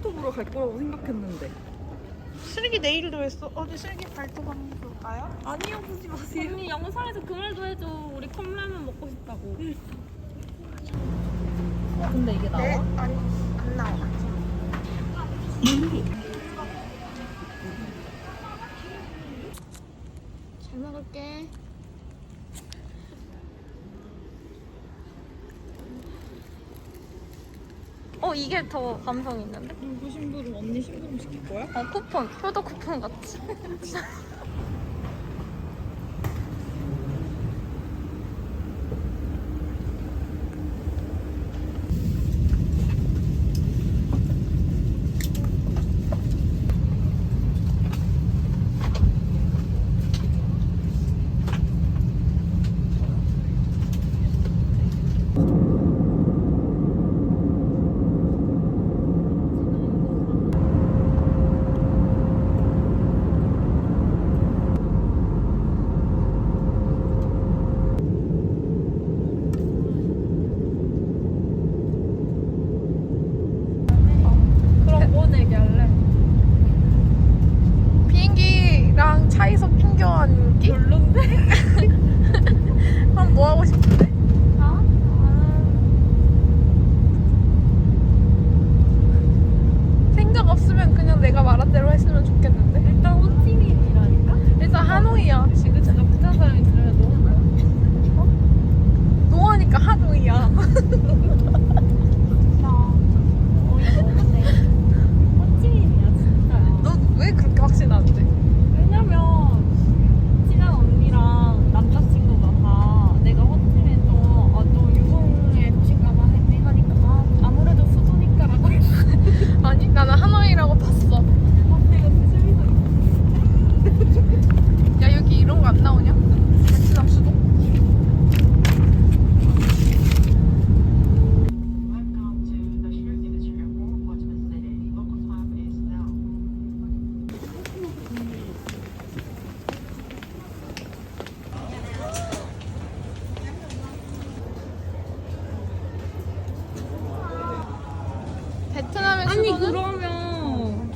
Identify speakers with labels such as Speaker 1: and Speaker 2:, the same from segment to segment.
Speaker 1: 발톱으로 갈 거라고 생각했는데.
Speaker 2: 슬기 내일도 했어. 어디 슬기 발톱 한번 볼까요?
Speaker 1: 아니요, 보지 마세요.
Speaker 3: 언니 영상에서 그 말도 해줘. 우리 컵라면 먹고 싶다고.
Speaker 1: 근데 이게 나와?
Speaker 2: 네, 아니 안 나와.
Speaker 3: 잘 먹을게. 어 이게 더 감성 있는데?
Speaker 1: 누구 심부름 언니 심부름 시킬 거야?
Speaker 3: 어 쿠폰 효도 쿠폰 같이. 그럼 뭐 얘기할래?
Speaker 2: 비행기랑 차에서 낑겨한 기?
Speaker 3: 별론데?
Speaker 2: 한뭐 하고 싶은데?
Speaker 3: 아?
Speaker 2: 생각 없으면 그냥 내가 말한 대로 했으면 좋겠는데.
Speaker 3: 일단 호치민이라니까?
Speaker 2: 일단 하노이야.
Speaker 3: 지금 진짜 부산 사람이 들으면 너무 많아.
Speaker 2: 노하니까 하노이야.
Speaker 3: 어이가 없네. 호치민이야 진짜야.
Speaker 2: 너왜 그렇게 확신하는데?
Speaker 3: 왜냐면 친한 언니랑 남자친구가 다 내가 호치민 좀어좀 유흥의 도시가봐 해가니까 아, 아무래도 수도니까라고 했어.
Speaker 2: 아니 나는 하노이라고 봤어.
Speaker 3: 내가 수미도
Speaker 2: 야 여기 이런 거 안 나오냐? 베트남 수도?
Speaker 4: Welcome to the Sri Village Airport, Ho Chi Minh City. Local time is now.
Speaker 2: 베트남의
Speaker 3: 아니
Speaker 2: 수도는
Speaker 3: 그러면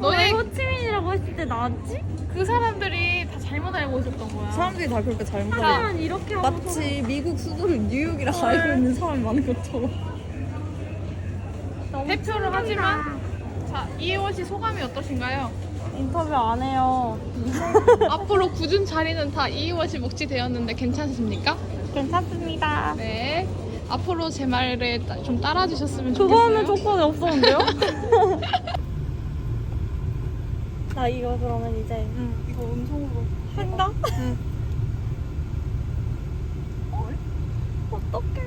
Speaker 2: 너네-
Speaker 3: 왜 호치민이라고 했을 때 나왔지?
Speaker 2: 그 사람들이 다 잘못 알고 있었던 거야.
Speaker 1: 사람들이 다 그렇게 잘못 알고
Speaker 3: 하지만 이렇게 하고서
Speaker 1: 마치 미국 수도를 뉴욕이라 알고 있는 사람이 많은 것처럼.
Speaker 3: 너무
Speaker 2: 대표를
Speaker 3: 충격이다.
Speaker 2: 하지만 자 이혜원 씨 소감이 어떠신가요?
Speaker 3: 인터뷰 안 해요.
Speaker 2: 앞으로 굳은 자리는 다 이혜원 씨 몫이 되었는데 괜찮으십니까?
Speaker 3: 괜찮습니다.
Speaker 2: 네. 앞으로 제 말에 따- 좀 따라주셨으면 좋겠어요.
Speaker 3: 그거는 조건이 없었는데요? 나 이거 그러면 이제
Speaker 2: 응, 이거 음성으로.
Speaker 3: 한다?
Speaker 2: 응.
Speaker 3: 어떡해.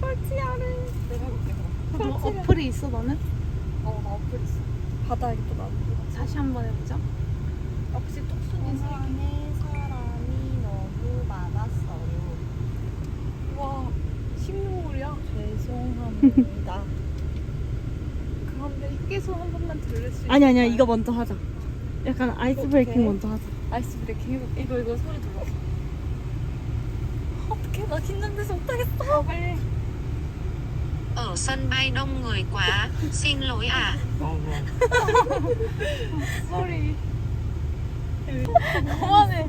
Speaker 3: 설치하래.
Speaker 1: 내가 해볼게.
Speaker 2: 뭐 어플이 있어 너는?
Speaker 1: 어, 나 어플 있어. 받아야겠다, 나도.
Speaker 2: 다시 한번 해보자.
Speaker 1: 역시 뚝순이
Speaker 3: 세상에 사람이 너무 많았어요.
Speaker 2: 와 식물이야.
Speaker 3: 죄송합니다.
Speaker 2: 그런데 휴게소 한 번만 들을 수
Speaker 3: 아니 아니야 이거 먼저 하자. 약간 아이스 브레이킹
Speaker 2: 어떡해?
Speaker 3: 먼저 하자.
Speaker 2: 아이스 브레이킹 해볼게.
Speaker 3: 이거 이거 소리 들어. 어떡해 나 긴장돼서 못하겠어.
Speaker 2: 빨리.
Speaker 5: Ở sân bay đông người quá, xin lỗi ạ.
Speaker 2: 소리. 그만해.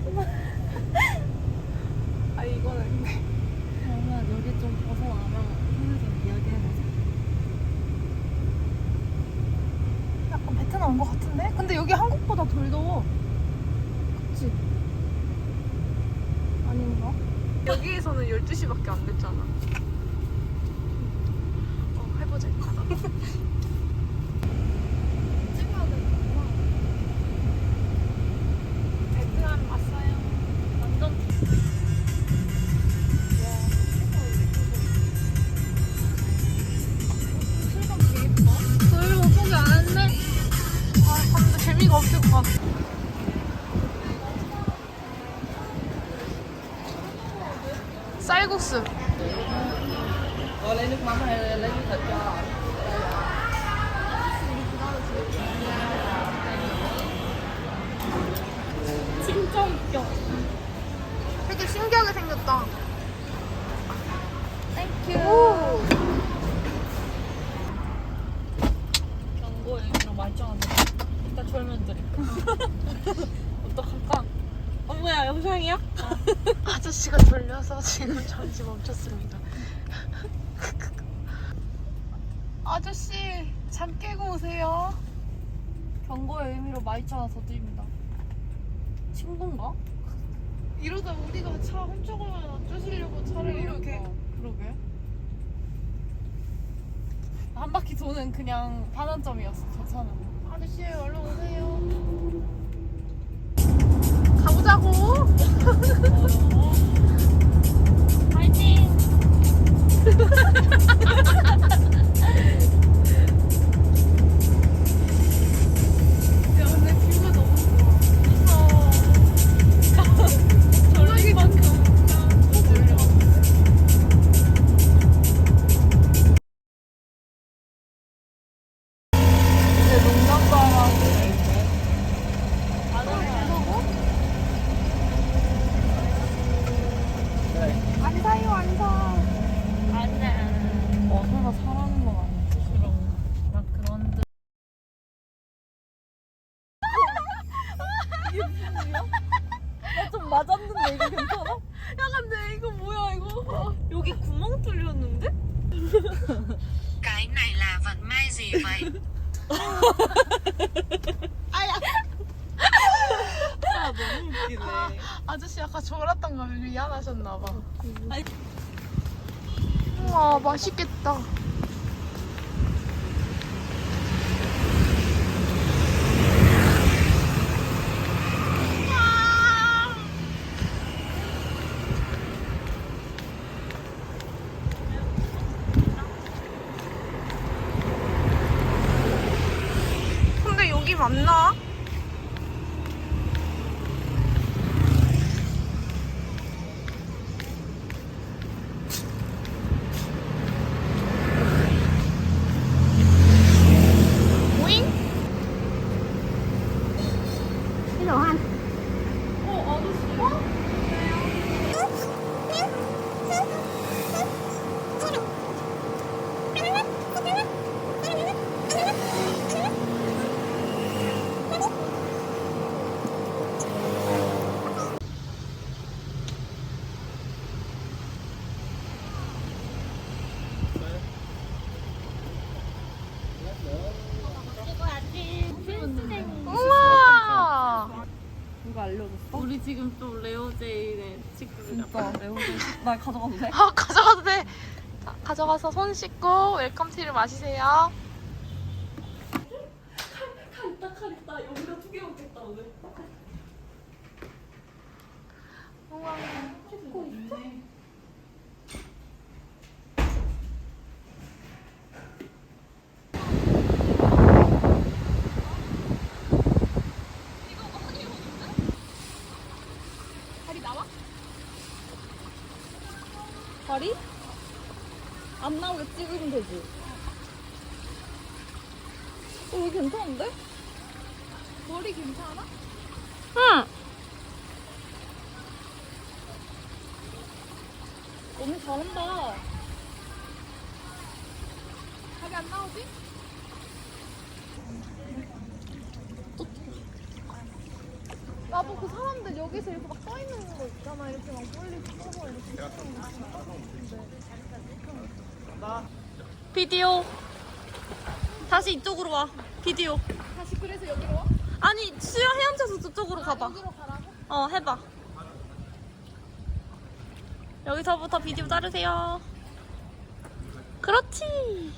Speaker 2: 아 이거는
Speaker 3: 그러면 여기 좀 벗어나면
Speaker 2: 약간 베트남 온 것 같은데? 근데 여기 한국보다 덜 더워. 그치? 아닌가? 여기에서는 12시밖에 안 됐잖아. 어, 해보자, 이따가. 되게 신기하게 생겼다.
Speaker 3: 땡큐.
Speaker 1: 말짱하네. 일단 졸면 드릴까? 어떡할까? 어, 뭐야, 영상이야?
Speaker 2: 아저씨가 졸려서 지금 잠시 멈췄습니다. 아저씨 잠 깨고 오세요.
Speaker 1: 경고의 의미로 마이차 하나 더 드립니다. 친구인가?
Speaker 2: 이러다 우리가 차 훔쳐가면 어쩌시려고 차를 이렇게.
Speaker 1: 그러게. 한 바퀴 도는 그냥 반환점이었어, 저 차는.
Speaker 2: 아저씨 얼른 오세요. 가보자고.
Speaker 1: 파이팅! 이거 괜찮아? 야 근데 이거 뭐야 이거 여기 구멍 뚫렸는데?
Speaker 5: Cái này là vận may gì vậy?
Speaker 1: 아 너무 웃기네
Speaker 2: 아저씨 아까 졸았던 거 미안하셨나 봐. 우와 맛있겠다. 근데 여기 맞나? 오잉? 우와!
Speaker 1: 누가 알려줬어? 우리 지금 또 레오제이의 친구들
Speaker 3: 진짜 레오제 나 가져가도 돼?
Speaker 2: 아, 가져가도 돼. 자, 가져가서 손 씻고 웰컴티를 마시세요.
Speaker 1: 있다 칼 있다 여기다 두개 먹겠다 오늘
Speaker 2: 우와.
Speaker 3: 다리? 안 되지. 어, 여기 괜찮은데?
Speaker 2: 머리 괜찮아?
Speaker 3: 응. 언니 잘한다.
Speaker 2: 다리 안 나오지? 나도 그 사람들 여기서 이렇게 막 써있는 거 있잖아. 이렇게 막 멀리 보고 이렇게.
Speaker 3: 비디오. 다시 이쪽으로 와. 비디오.
Speaker 2: 다시 그래서 여기로 와?
Speaker 3: 아니, 수영 헤엄쳐서 저쪽으로 가봐.
Speaker 2: 여기로 가라고?
Speaker 3: 어, 해봐. 여기서부터 비디오 자르세요. 그렇지.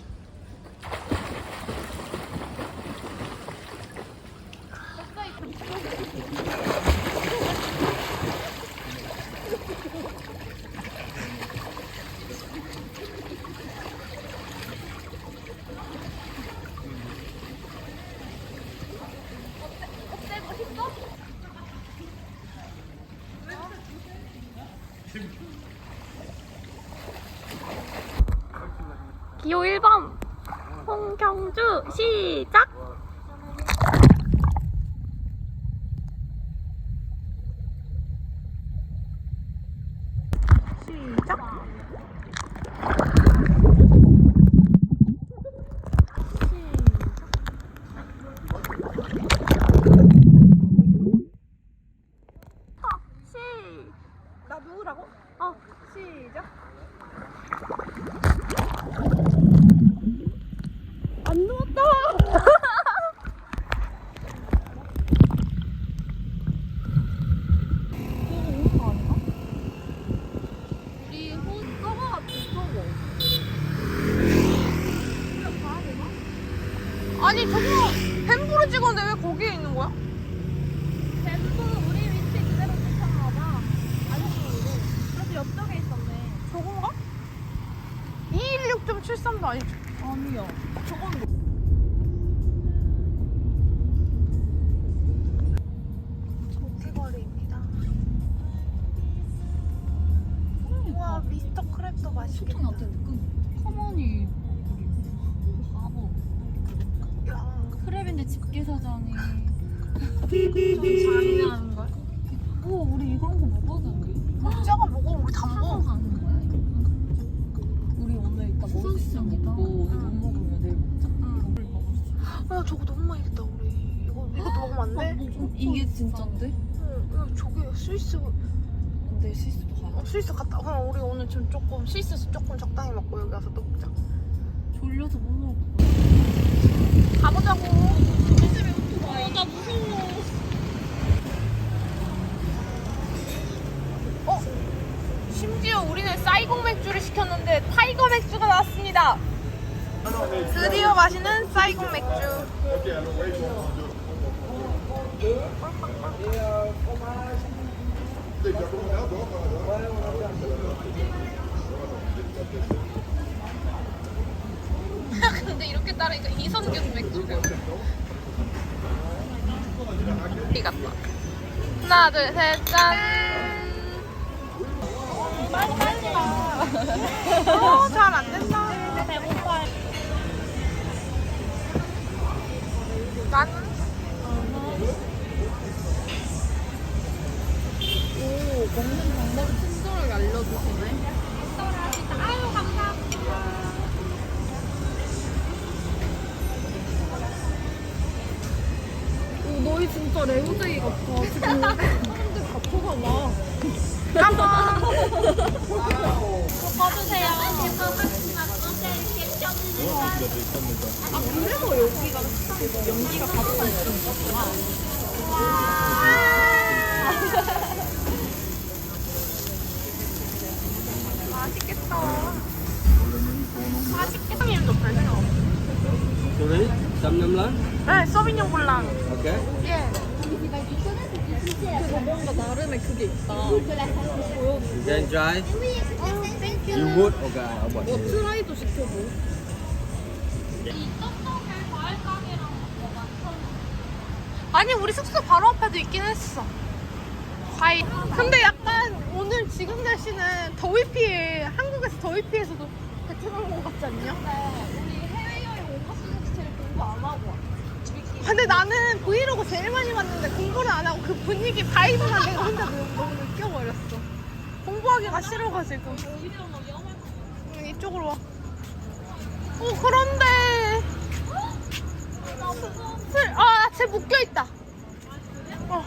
Speaker 3: 기호 1번. 홍경주! 시작!
Speaker 2: 나 누우라고? 어 시작 안 누웠다
Speaker 1: 우리 호 저거 같은 저거.
Speaker 2: 아니 저거 햄버거 찍었는데 왜 거기에 있는 거야?
Speaker 1: 밴드 우리 위치 그대로 쫓아가 봐. 아저씨로. 그래서 옆쪽에 있었네.
Speaker 2: 저건가? 216.73도 아니죠
Speaker 1: 아니야. 저건
Speaker 2: 조 미스터 크랩도 맛있겠다
Speaker 1: 초통 같은 그 커머니 바보.
Speaker 2: 야
Speaker 1: 크랩인데 집게 사장이.
Speaker 2: 잔인한
Speaker 1: 걸오 우리 이런 거 먹어야 되는데.
Speaker 2: 먹자가 먹어 우리 다 먹어
Speaker 1: 가는 거야. 우리 오늘 이따 먹을 수거 있고 오늘 못 먹으면 내일 먹자. 오늘 먹을 수 있어.
Speaker 2: 야 저거 너무 맛있겠다 우리 이거 이것도 먹으면 안 돼?
Speaker 1: 이게 진짠데?
Speaker 2: 응, 야 저게 스위스
Speaker 1: 근데 실수도 가야
Speaker 2: 어, 스위스 갔다. 그럼 우리 오늘 좀 조금 스위스 조금 적당히 먹고 여기 와서 또 먹자.
Speaker 1: 졸려서 못 먹을 거야.
Speaker 2: 가보자고.
Speaker 1: 나 무서워.
Speaker 2: 어? 심지어 우리는 쌀국 맥주를 시켰는데 타이거 맥주가 나왔습니다. 드디어 마시는 쌀국 맥주 근데 이렇게 따르니까 이성균 맥주가 이 같다 하나 둘 셋 짠 빨리 빨리 가. 어, 잘안 된다. 배고파. 나
Speaker 1: 먹는 방법을 친절하게 알려주시네.
Speaker 2: 아유 감사합니다.
Speaker 1: 오, 너희 진짜 레오데이 같아. 지금 사람들 갇혀가 봐.
Speaker 2: 깜빡.
Speaker 1: 아, 그래서 여기가 연기가 가득한 있었구나.
Speaker 2: 맛있겠다. 맛있겠다. 님도 별생 없어.
Speaker 6: Sorry, Lan?
Speaker 2: 네, 서비뇽 블랑.
Speaker 6: Okay.
Speaker 2: 예.
Speaker 1: 뭔가 나름의 그게 있다.
Speaker 6: You can try. You would? Okay, I'll watch
Speaker 1: 뭐
Speaker 6: it.
Speaker 1: 트라이도 시켜줘.
Speaker 2: 아니 우리 숙소 바로 앞에도 있긴 했어. 과일. 근데 약간 지금 날씨는 더위 피해 한국에서 더위 피해서도 베트남 온것 같지 않냐?
Speaker 1: 우리 해외여행 온거 중에서 제일 공부 안 하고 왔어.
Speaker 2: 근데 나는 브이로그 제일 많이 봤는데 공부를 안 하고 그 분위기 바이브만 내가 혼자 너무, 너무 느껴버렸어. 공부하기가 싫어가지고. 응, 이쪽으로 와. 어 그런데. 슬, 아, 쟤 묶여 있다. 어.